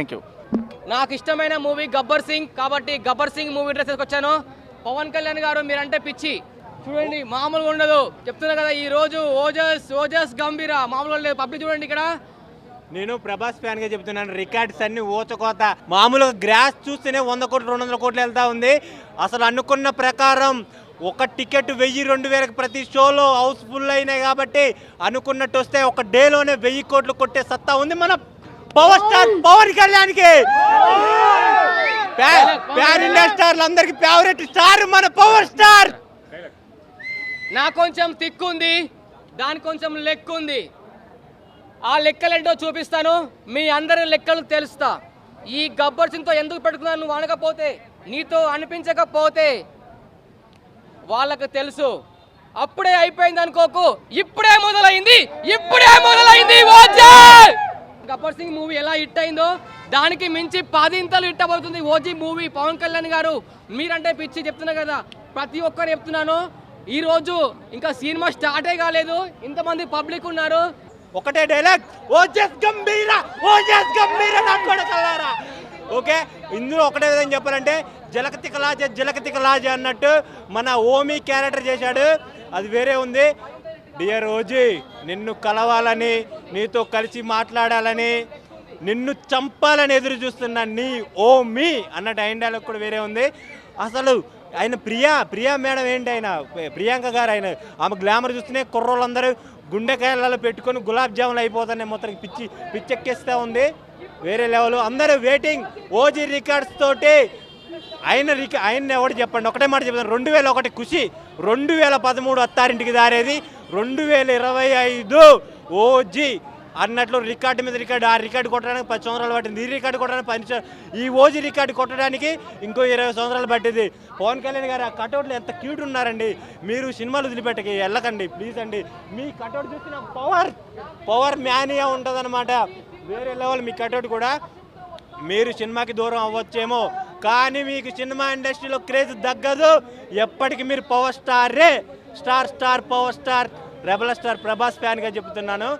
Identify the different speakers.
Speaker 1: Thank you
Speaker 2: నాకు ఇష్టమైన movie Gabbar Singh కాబట్టి గబ్బర్ సింగ్ మూవీ డ్రెస్ వచ్చాను పవన్ కళ్యాణ్ గారు మీరంటే పిచ్చి. చూడండి మామూలుగా ఉండదు. చెప్తున్నా కదా ఈ రోజు ఓజస్ ఓజస్ గంభీర. మామూలుగా లేదు పబ్లిక్ చూడండి ఇక్కడ.
Speaker 3: నేను ప్రభాస్ ఫ్యాన్గా చెప్తున్నాను. రికార్డ్స్ అన్ని ఊచకోత. మామూలుగా గ్రాస్ చూస్తేనే వంద కోట్లు రెండు వందల కోట్లు వెళ్తా ఉంది. అసలు అనుకున్న ప్రకారం ఒక టికెట్ వెయ్యి రెండు వేలకు ప్రతి షోలో హౌస్ఫుల్ అయినాయి కాబట్టి అనుకున్నట్టు వస్తే ఒక డేలోనే వెయ్యి కోట్లు కొట్టే సత్తా ఉంది మన పవర్ స్టార్ పవన్ కళ్యాణ్కి! ప్యాన్ ఇండియా స్టార్లు అందరికి ఫేవరెట్ స్టార్ మన పవర్ స్టార్!
Speaker 2: నా కొంచెం తిక్కు ఉంది దాని కొంచెం లెక్కు ఉంది ఆ లెక్కలేంటో చూపిస్తాను మీ అందరి లెక్కలు తెలుస్తా. ఈ గబ్బర్ సింగ్తో ఎందుకు పెట్టుకున్నాను నువ్వు అనకపోతే నీతో అనిపించకపోతే? వాళ్ళకు తెలుసు. అప్పుడే అయిపోయింది అనుకోకు ఇప్పుడే మొదలైంది ఇప్పుడే మొదలైంది గబ్బర్ సింగ్ మూవీ ఎలా హిట్ అయిందో దానికి మించి పదింతలు హిట్ అవుతుంది ఓజీ మూవీ. పవన్ కళ్యాణ్ గారు మీరంటే పిచ్చి చెప్తున్నా కదా ప్రతి ఒక్కరు చెప్తున్నాను. ఈరోజు ఇంకా సినిమా స్టార్టే కాలేదు ఇంతమంది పబ్లిక్ ఉన్నారు.
Speaker 3: ఒకటే డైలాగ్ ఓజెస్ గంభీర ఓజెస్ గంభీర నా ఓకే ఇందులో ఒకటే విధంగా చెప్పాలంటే జలకతి కలాజ జలకతి కలాజ అన్నట్టు మన ఓమి క్యారెక్టర్ చేశాడు. అది వేరే ఉంది. డియర్ ఓజీ నిన్ను కలవాలని నీతో కలిసి మాట్లాడాలని నిన్ను చంపాలని ఎదురు చూస్తున్న నీ ఓమి అన్న డైన్ డైలాగ్ కూడా వేరే ఉంది. అసలు ఆయన ప్రియా ప్రియా మేడం ఏంటి ఆయన? ప్రియాంక గారు ఆయన. ఆమె గ్లామర్ చూస్తేనే కుర్రోళ్ళందరూ గుండెకాయలలో పెట్టుకొని గులాబ్ జాములు అయిపోతున్నాయి మొత్తం పిచ్చి పిచ్చెక్కేస్తూ ఉంది. వేరే లెవెల్. అందరూ వెయిటింగ్ ఓజీ రికార్డ్స్ తోటి ఆయన రిక ఆయన ఎవడు చెప్పండి? ఒకటే మాట చెప్తాను. రెండు వేల ఒకటి ఖుషి రెండు వేల పదమూడు అత్తారింటికి దారేది. రెండు వేల ఇరవై ఐదు ఓజీ అన్నట్లు రికార్డు మీద రికార్డు ఆ రికార్డు కొట్టడానికి పది సంవత్సరాలు పట్టింది. ఈ రికార్డు కొట్టడానికి పది ఈ ఓజీ రికార్డు కొట్టడానికి ఇంకో ఇరవై సంవత్సరాలు పట్టింది. పవన్ కళ్యాణ్ గారు ఆ కటౌట్లు ఎంత క్యూట్ ఉన్నారండి. మీరు సినిమాలు వదిలిపెట్టకి వెళ్ళకండి ప్లీజ్ అండి. మీ కటౌట్ చూసిన పవర్ పవర్ మ్యానియా ఉంటుందన్నమాట. వేరే లెవెల్ మీ కటౌట్ కూడా. మీరు సినిమాకి దూరం అవ్వచ్చేమో కానీ మీకు సినిమా ఇండస్ట్రీలో క్రేజ్ తగ్గదు. ఎప్పటికీ మీరు power స్టారే star star power star. Rebel star Prabhas ఫ్యాన్గా చెప్తున్నాను.